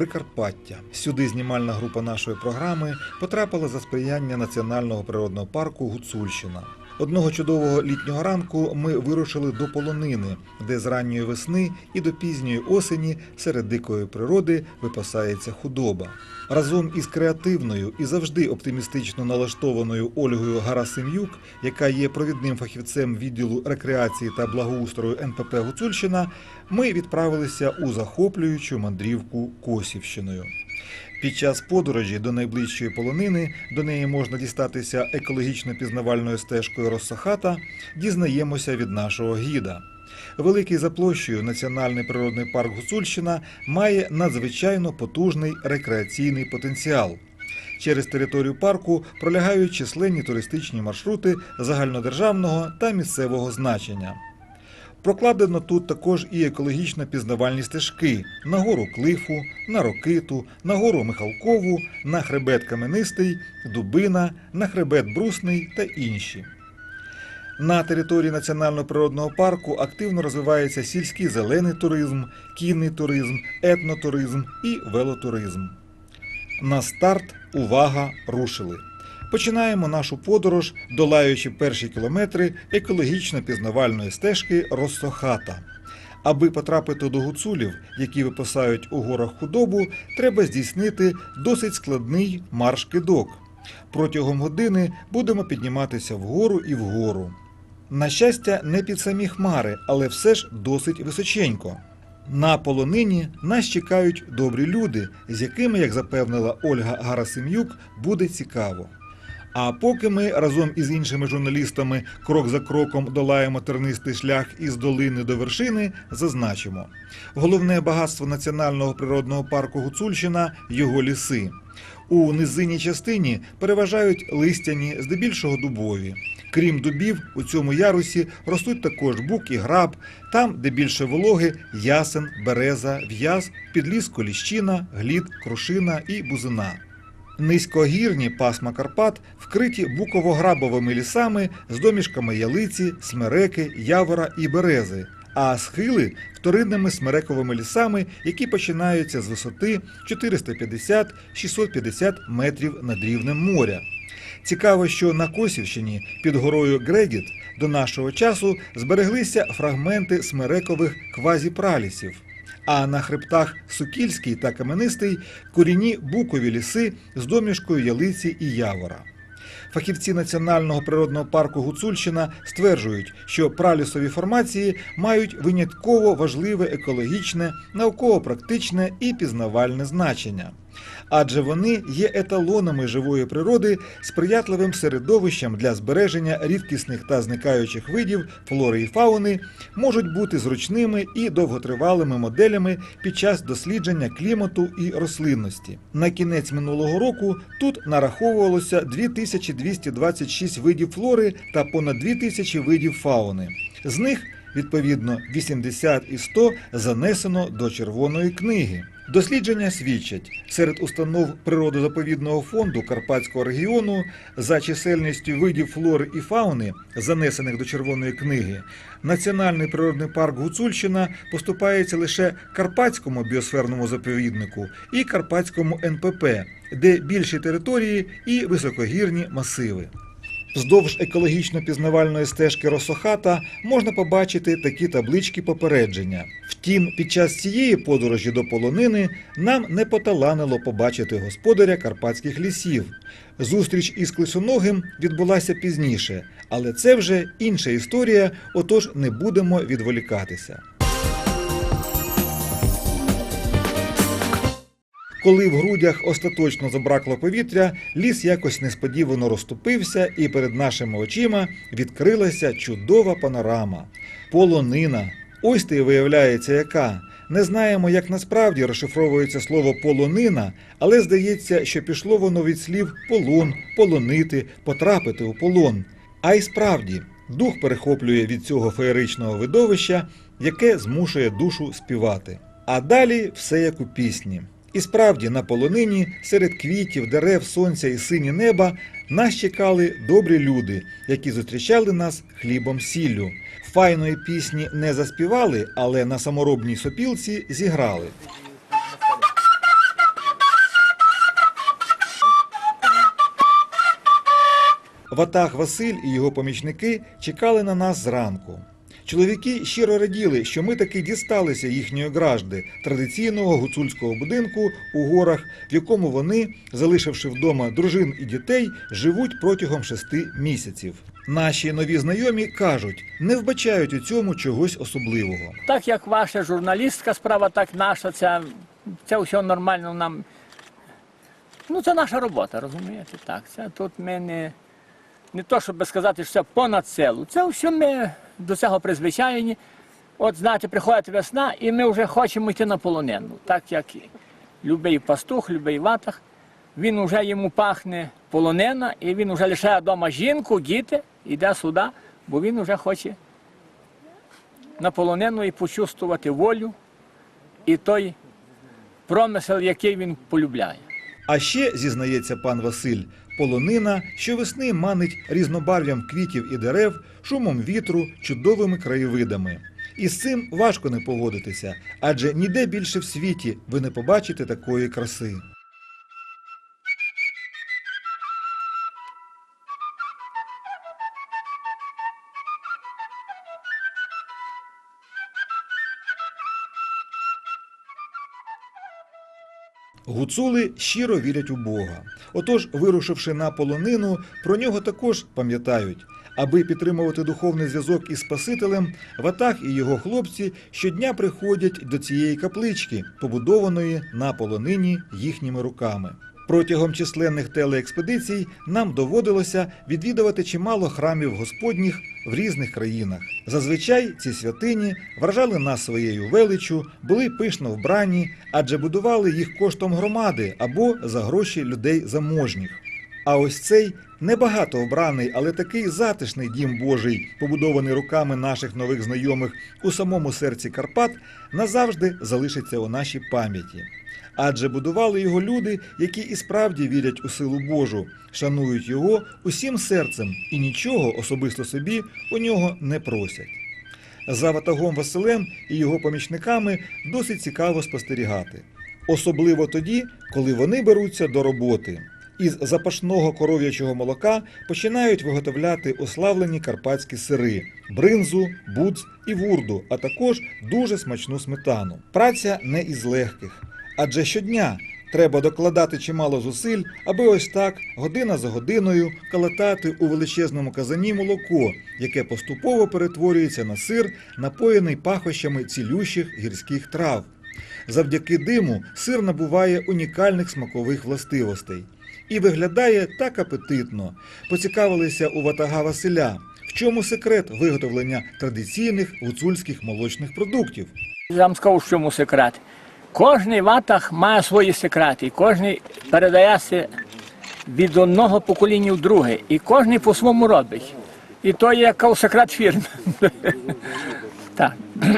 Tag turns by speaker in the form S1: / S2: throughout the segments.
S1: Прикарпаття. Сюди знімальна група нашої програми потрапила за сприяння Національного природного парку Гуцульщина. Одного чудового літнього ранку ми вирушили до полонини, де з ранньої весни і до пізньої осені серед дикої природи випасається худоба. Разом із креативною і завжди оптимістично налаштованою Ольгою Гарасим'юк, яка є провідним фахівцем відділу рекреації та благоустрою НПП Гуцульщина, ми відправилися у захоплюючу мандрівку Косівщиною. Під час подорожі до найближчої полонини до неї можна дістатися екологічно-пізнавальною стежкою Росохата, дізнаємося від нашого гіда. Великий за площею Національний природний парк Гуцульщина має надзвичайно потужний рекреаційний потенціал. Через територію парку пролягають численні туристичні маршрути загальнодержавного та місцевого значення. Прокладено тут також і екологічно пізнавальні стежки на гору Клифу, на Рокиту, на гору Михалкову, на хребет Каменистий, Дубина, на хребет Брусний та інші. На території національного природного парку активно розвивається сільський зелений туризм, кінний туризм, етнотуризм і велотуризм. На старт увага рушили. Починаємо нашу подорож, долаючи перші кілометри екологічно-пізнавальної стежки Росохата. Аби потрапити до гуцулів, які випасають у горах худобу, треба здійснити досить складний марш-кидок. Протягом години будемо підніматися вгору і вгору. На щастя, не під самі хмари, але все ж досить височенько. На полонині нас чекають добрі люди, з якими, як запевнила Ольга Гарасим'юк, буде цікаво. А поки ми разом із іншими журналістами крок за кроком долаємо тернистий шлях із долини до вершини, зазначимо. Головне багатство національного природного парку Гуцульщина його ліси. У низинній частині переважають листяні, здебільшого дубові. Крім дубів, у цьому ярусі ростуть також бук і граб, там, де більше вологи, ясен, береза, в'яз, підліско ліщина, глід, крушина і бузина. Низькогірні пасма Карпат вкриті буково-грабовими лісами з домішками ялиці, смереки, явора і берези, а схили вторинними смерековими лісами, які починаються з висоти 450-650 метрів над рівнем моря. Цікаво, що на Косівщині під горою Гредіт до нашого часу збереглися фрагменти смерекових квазіпралісів. А на хребтах Сукільський та Каменистий корінні букові ліси з домішкою ялиці і явора. Фахівці Національного природного парку Гуцульщина стверджують, що пралісові формації мають винятково важливе екологічне, науково-практичне і пізнавальне значення. Адже вони є еталонами живої природи, сприятливим середовищем для збереження рідкісних та зникаючих видів флори і фауни, можуть бути зручними і довготривалими моделями під час дослідження клімату і рослинності. На кінець минулого року тут нараховувалося 2226 видів флори та понад 2000 видів фауни. З них Відповідно, 80 і 100 занесено до Червоної книги. Дослідження свідчать, серед установ природозаповідного фонду Карпатського регіону за чисельністю видів флори і фауни, занесених до Червоної книги, Національний природний парк Гуцульщина поступається лише Карпатському біосферному заповіднику і Карпатському НПП, де більші території і високогірні масиви. Вздовж екологічно-пізнавальної стежки Росохата можна побачити такі таблички попередження. Втім, під час цієї подорожі до полонини нам не поталанило побачити господаря карпатських лісів. Зустріч із клисоногим відбулася пізніше, але це вже інша історія, отож не будемо відволікатися. Коли в грудях остаточно забракло повітря, ліс якось несподівано розступився, і перед нашими очима відкрилася чудова панорама. Полонина. Ось ти виявляється, яка. Не знаємо, як насправді розшифровується слово полонина, але здається, що пішло воно від слів полон, полонити, потрапити у полон. А й справді, дух перехоплює від цього феєричного видовища, яке змушує душу співати. А далі все як у пісні. І справді, на полонині, серед квітів, дерев, сонця і сині неба нас чекали добрі люди, які зустрічали нас хлібом сіллю. Файної пісні не заспівали, але на саморобній сопілці зіграли. Ватах Василь і його помічники чекали на нас зранку. Чоловіки щиро раділи, що ми таки дісталися їхньої гражди, традиційного гуцульського будинку у горах, в якому вони, залишивши вдома дружин і дітей, живуть протягом шести місяців. Наші нові знайомі кажуть, не вбачають у цьому чогось особливого.
S2: Так як ваша журналістська справа, так наша. Це, це все нормально нам. Ну, це наша робота, розумієте? Так. Це тут ми не, не то, щоб сказати, що це понад силу. Це все ми до цього призвичайні. От, знаєте, приходить весна, і ми вже хочемо йти на полонину. Так як любий пастух, любий ватах, він вже йому пахне полонина, і він вже лишає вдома жінку, діти, йде сюди, бо він вже хоче на полонину і почувствувати волю і той промисел, який він полюбляє.
S1: А ще, зізнається пан Василь, полонина щовесни манить різнобарв'ям квітів і дерев, шумом вітру, чудовими краєвидами. І з цим важко не погодитися, адже ніде більше в світі ви не побачите такої краси. Гуцули щиро вірять у Бога. Отож, вирушивши на полонину, про нього також пам'ятають. Аби підтримувати духовний зв'язок із Спасителем, Ватаг і його хлопці щодня приходять до цієї каплички, побудованої на полонині їхніми руками. Протягом численних телеекспедицій нам доводилося відвідувати чимало храмів господніх в різних країнах. Зазвичай ці святині вражали нас своєю величчю, були пишно вбрані, адже будували їх коштом громади або за гроші людей заможніх. А ось цей небагато вбраний, але такий затишний дім Божий, побудований руками наших нових знайомих у самому серці Карпат, назавжди залишиться у нашій пам'яті. Адже будували його люди, які і справді вірять у силу Божу, шанують його усім серцем і нічого особисто собі у нього не просять. За ватагом Василем і його помічниками досить цікаво спостерігати. Особливо тоді, коли вони беруться до роботи. Із запашного коров'ячого молока починають виготовляти уславлені карпатські сири, бринзу, буц і вурду, а також дуже смачну сметану. Праця не із легких, адже щодня треба докладати чимало зусиль, аби ось так година за годиною калатати у величезному казані молоко, яке поступово перетворюється на сир, напоєний пахощами цілющих гірських трав. Завдяки диму сир набуває унікальних смакових властивостей і виглядає так апетитно. Поцікавилися у ватага Василя, в чому секрет виготовлення традиційних гуцульських молочних продуктів.
S2: Я вам скажу, в чому секрет. Кожний ватах має свої секрети, і кожен передається від одного покоління в друге, і кожен по-своєму робить. І то є секрет фірми.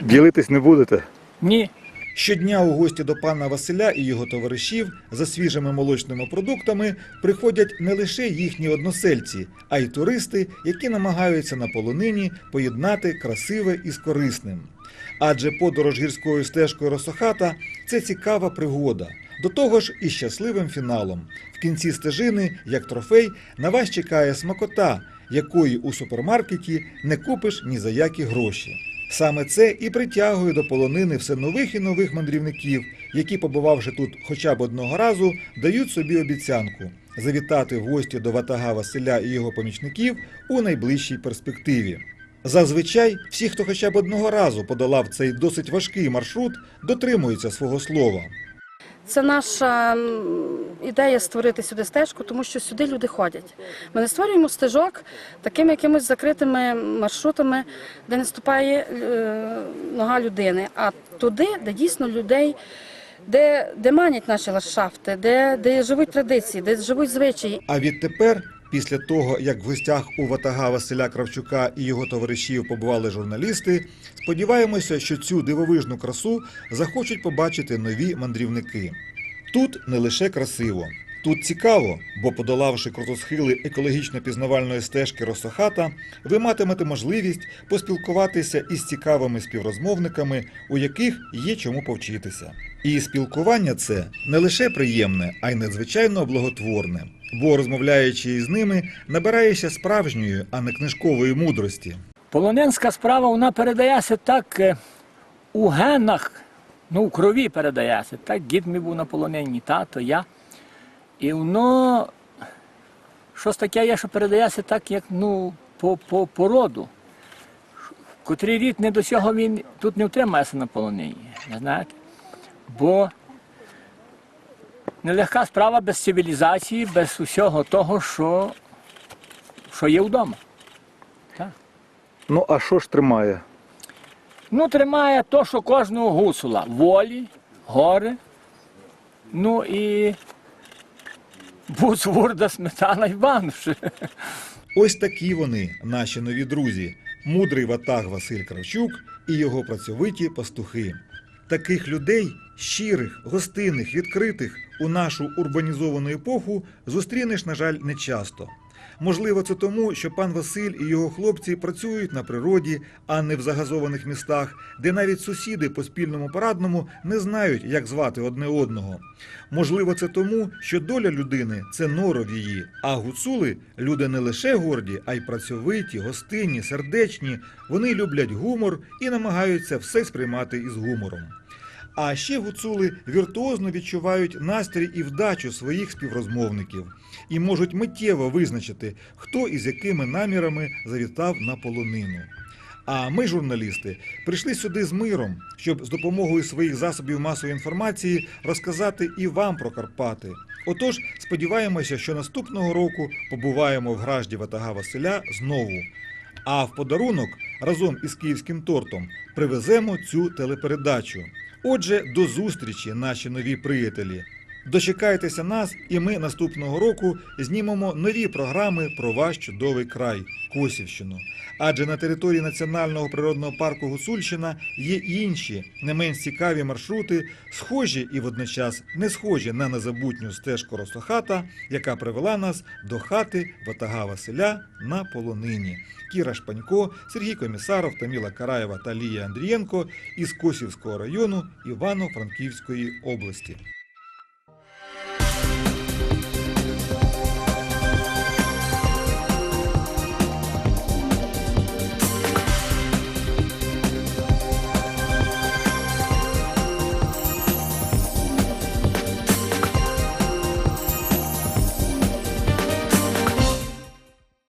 S3: Ділитись не будете?
S2: Ні.
S1: Щодня у гості до пана Василя і його товаришів за свіжими молочними продуктами приходять не лише їхні односельці, а й туристи, які намагаються на полонині поєднати красиве із корисним. Адже подорож гірською стежкою Росохата це цікава пригода. До того ж, і щасливим фіналом. В кінці стежини, як трофей, на вас чекає смакота, якої у супермаркеті не купиш ні за які гроші. Саме це і притягує до полонини все нових і нових мандрівників, які, побувавши тут хоча б одного разу, дають собі обіцянку завітати гості до ватага Василя і його помічників у найближчій перспективі. Зазвичай всі, хто хоча б одного разу подолав цей досить важкий маршрут, дотримуються свого слова.
S4: Це наша ідея створити сюди стежку, тому що сюди люди ходять. Ми не створюємо стежок такими якимись закритими маршрутами, де не ступає е, нога людини, а туди, де дійсно людей, де, де манять наші ландшафти, де, де живуть традиції, де живуть звичаї.
S1: А відтепер, після того, як в гостях у ватага Василя Кравчука і його товаришів побували журналісти, сподіваємося, що цю дивовижну красу захочуть побачити нові мандрівники. Тут не лише красиво, Тут цікаво, бо подолавши крутосхили екологічно-пізнавальної стежки Росохата, ви матимете можливість поспілкуватися із цікавими співрозмовниками, у яких є чому повчитися. І спілкування це не лише приємне, а й надзвичайно благотворне, бо розмовляючи із ними, набираєшся справжньої, а не книжкової мудрості.
S2: Полоненська справа вона передається так е, у генах, ну, у крові передається. Так, дід мій був на полоненні, тато, я. І воно щось таке є, що передається так, як ну, по, по, по роду. Котрий рід не до цього він тут не втримається на полоненні. ви Знаєте? Бо нелегка справа без цивілізації, без усього того, що, що є вдома. Так.
S3: Ну а що ж тримає?
S2: Ну, тримає то, що кожного гусула. Волі, гори, ну і буцвурда, сметана і бануш.
S1: Ось такі вони, наші нові друзі, мудрий ватаг Василь Кравчук і його працьовиті пастухи. Таких людей, щирих, гостинних, відкритих у нашу урбанізовану епоху зустрінеш, на жаль, нечасто. Можливо, це тому, що пан Василь і його хлопці працюють на природі, а не в загазованих містах, де навіть сусіди по спільному парадному не знають, як звати одне одного. Можливо, це тому, що доля людини це норов її, а гуцули люди не лише горді, а й працьовиті, гостинні, сердечні. Вони люблять гумор і намагаються все сприймати із гумором. А ще гуцули віртуозно відчувають настрій і вдачу своїх співрозмовників і можуть миттєво визначити, хто і з якими намірами завітав на полонину. А ми, журналісти, прийшли сюди з миром, щоб з допомогою своїх засобів масової інформації розказати і вам про Карпати. Отож, сподіваємося, що наступного року побуваємо в гражді Ватага Василя знову. А в подарунок разом із київським тортом привеземо цю телепередачу. Отже, до зустрічі, наші нові приятелі. Дочекайтеся нас, і ми наступного року знімемо нові програми про ваш чудовий край Косівщину. Адже на території Національного природного парку Гуцульщина є інші, не менш цікаві маршрути, схожі і водночас не схожі на незабутню стежку Росохата, яка привела нас до хати Ватага Василя на полонині. Кіра Шпанько, Сергій Комісаров, Таміла Караєва та Лія Андрієнко із Косівського району Івано-Франківської області.